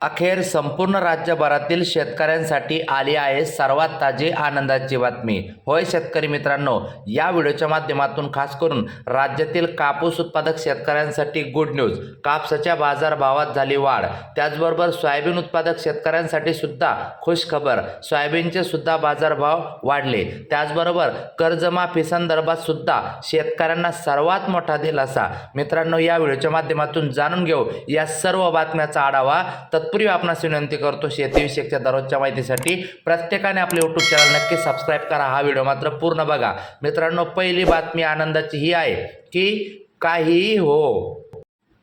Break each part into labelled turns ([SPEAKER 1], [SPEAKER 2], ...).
[SPEAKER 1] अखेर संपूर्ण राज्यभरातील शेतकऱ्यांसाठी आली आहे सर्वात ताजी आनंदाची बातमी. होय शेतकरी मित्रांनो या व्हिडिओच्या माध्यमातून खास करून राज्यातील कापूस उत्पादक शेतकऱ्यांसाठी गुड न्यूज कापसाच्या बाजारभावात झाली वाढ. त्याचबरोबर सोयाबीन उत्पादक शेतकऱ्यांसाठी सुद्धा खुश खबर सोयाबीनचे सुद्धा बाजारभाव वाढले. त्याचबरोबर कर्जमाफीसंदर्भात सुद्धा शेतकऱ्यांना सर्वात मोठा दिलासा. मित्रांनो या व्हिडिओच्या माध्यमातून जाणून घेऊ. या सर्व बातम्याचा आढावा तत्पूर्वी आपणास विनंती करतो शेतीविषयकच्या दररोजच्या माहितीसाठी प्रत्येकाने आपले यूट्यूब चॅनल नक्की सबस्क्राईब करा. हा व्हिडिओ मात्र पूर्ण बघा. मित्रांनो पहिली बातमी आनंदाची ही आहे की काहीही हो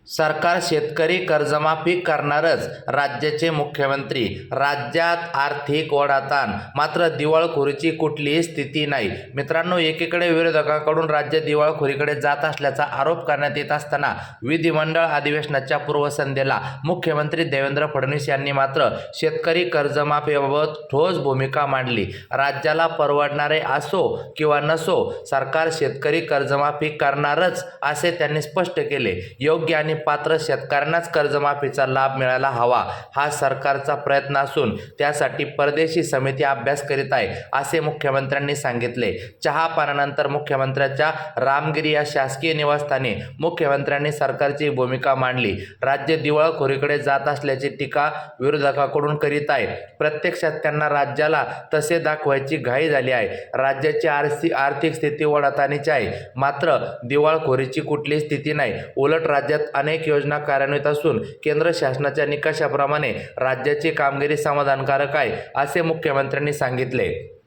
[SPEAKER 1] सरकार शेतकरी कर्जमाफी करणारच राज्याचे मुख्यमंत्री. राज्यात आर्थिक ओढाताण मात्र दिवाळखोरीची कुठलीही स्थिती नाही. मित्रांनो एकीकडे विरोधकांकडून राज्य दिवाळखोरीकडे जात असल्याचा आरोप करण्यात येत असताना विधिमंडळ अधिवेशनाच्या पूर्वसंध्येला मुख्यमंत्री देवेंद्र फडणवीस यांनी मात्र शेतकरी कर्जमाफीबाबत ठोस भूमिका मांडली. राज्याला परवडणारे असो किंवा नसो सरकार शेतकरी कर्जमाफी करणारच असे त्यांनी स्पष्ट केले. योग्य आणि पात्र शेतकऱ्यांनाच कर्जमाफीचा लाभ मिळायला हवा हा सरकारचा प्रयत्न असून त्यासाठी परदेशी समिती अभ्यास करीत आहे असे मुख्यमंत्र्यांनी सांगितले. चहा पानानंतर मुख्यमंत्र्यांच्या रामगिरी या शासकीय निवासस्थानी मुख्यमंत्र्यांनी सरकारची भूमिका मांडली. राज्य दिवाळखोरीकडे जात असल्याची टीका विरोधकाकडून करीत आहे. प्रत्यक्षात त्यांना राज्याला तसे दाखवायची घाई झाली आहे. राज्याची आर्थिक आर्थिक स्थिती वडातानीची आहे. मात्र दिवाळखोरीची कुठलीही स्थिती नाही. उलट राज्यात अनेक योजना कार्यान्वित असून केंद्र शासनाच्या निकषाप्रमाणे राज्याची कामगिरी समाधानकारक आहे असे मुख्यमंत्र्यांनी सांगितले.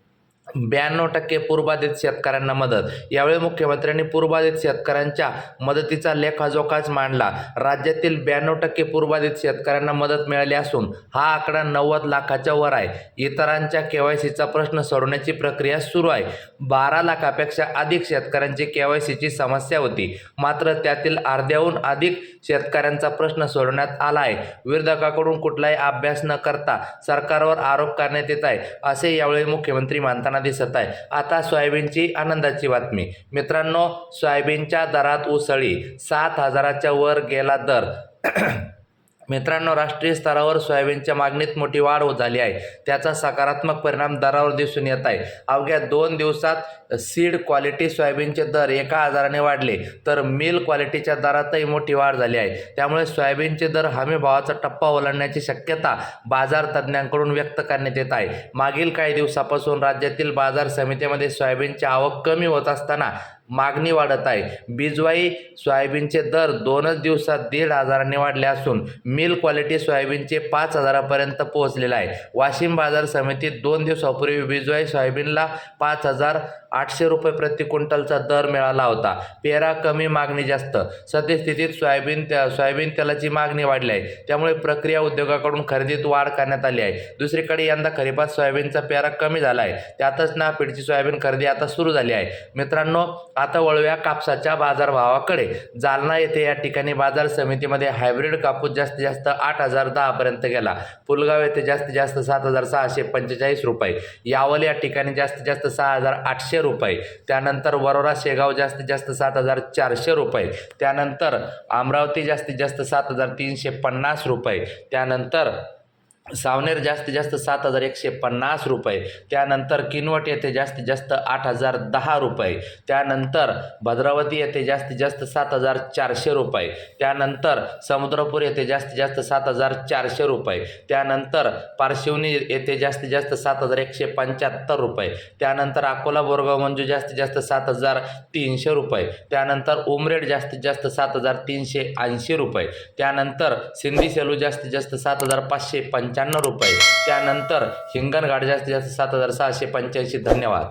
[SPEAKER 1] ब्याण्णव टक्के पूरबाधित शेतकऱ्यांना मदत. यावेळी मुख्यमंत्र्यांनी पूरबाधित शेतकऱ्यांच्या मदतीचा लेखाजोखाच मांडला. राज्यातील ब्याण्णव टक्के पूरबाधित शेतकऱ्यांना मदत मिळाली असून हा आकडा नव्वद लाखाच्या वर आहे. इतरांच्या केवायसीचा प्रश्न सोडवण्याची प्रक्रिया सुरू आहे. बारा लाखापेक्षा अधिक शेतकऱ्यांची केवायसीची समस्या होती. मात्र त्यातील अर्ध्याहून अधिक शेतकऱ्यांचा प्रश्न सोडवण्यात आला आहे. विरोधकाकडून कुठलाही अभ्यास न करता सरकारवर आरोप करण्यात येत आहे असे यावेळी मुख्यमंत्री मानताना दिसत आहे. आता सोयाबीनची आनंदाची बातमी. मित्रांनो सोयाबीनच्या दरात उसळी. सात हजाराच्या वर गेला दर. मित्रांनो राष्ट्रीय स्तरावर सोयाबीनच्या मागणीत मोठी वाढ झाली आहे. त्याचा सकारात्मक परिणाम दरावर दिसून येत आहे. अवघ्या दोन दिवसात सीड क्वालिटी सोयाबीनचे दर एका हजाराने वाढले तर मिल क्वालिटीच्या दरातही मोठी वाढ झाली आहे. त्यामुळे सोयाबीनचे दर हमी भावाचा टप्पा ओलांडण्याची शक्यता बाजार तज्ज्ञांकडून व्यक्त करण्यात येत आहे. मागील काही दिवसापासून राज्यातील बाजार समितीमध्ये सोयाबीनची आवक कमी होत असताना मागणी वाढत आहे. बिजवाई सोयाबीनचे दर दोनच दिवसात दीड हजारांनी वाढले असून मिल क्वालिटी सोयाबीनचे पाच हजारापर्यंत पोहोचलेला आहे. वाशिम बाजार समितीत दोन दिवसापूर्वी बिजवाई सोयाबीनला पाच हजार आठशे रुपये प्रति क्विंटलचा दर मिळाला होता. पेरा कमी मागणी जास्त. सद्यस्थितीत सोयाबीन त्या सोयाबीन तेलाची मागणी वाढली आहे. त्यामुळे प्रक्रिया उद्योगाकडून खरेदीत वाढ करण्यात आली आहे. दुसरीकडे यंदा खरीपात सोयाबीनचा पेरा कमी झाला आहे. त्यातच नाफेडची सोयाबीन खरेदी आता सुरू झाली आहे. मित्रांनो आता वळूया कापसाच्या बाजारभावाकडे जालना येथे या ठिकाणी बाजार समितीमध्ये हायब्रिड कापूस जास्तीत जास्त आठ हजार दहापर्यंत गेला. पुलगाव येथे जास्तीत जास्त सात हजार सहाशे पंचेचाळीस रुपये. यावल या ठिकाणी जास्तीत जास्त सहा हजार आठशे रुपये. त्यानंतर वरोरा शेगाव जास्तीत जास्त सात हजार चारशे रुपये. त्यानंतर अमरावती जास्तीत जास्त सात हजार तीनशे पन्नास रुपये. त्यानंतर सावनेर जास्तीत जास्त सात हजार एकशे पन्नास रुपये. त्यानंतर किनवट येथे जास्तीत जास्त आठ हजार दहा रुपये. त्यानंतर भद्रावती येथे जास्तीत जास्त सात हजार चारशे रुपये. त्यानंतर समुद्रपूर येथे जास्तीत जास्त सात हजार चारशे रुपये. त्यानंतर पारशिवनी येथे जास्तीत जास्त सात हजार एकशे पंच्याहत्तर रुपये. त्यानंतर अकोला बोरगाव मंजू जास्तीत जास्त सात हजार तीनशे रुपये. त्यानंतर उमरेड जास्तीत जास्त सात हजार तीनशे ऐंशी रुपये. त्यानंतर सिंधी सेलू जास्तीत जास्त सात हजार पाचशे पंच पंच्याण्णव रुपये. त्यानंतर हिंगणघाट जास्तीत जास्त सात हजार सहाशे पंच्याऐंशी. धन्यवाद.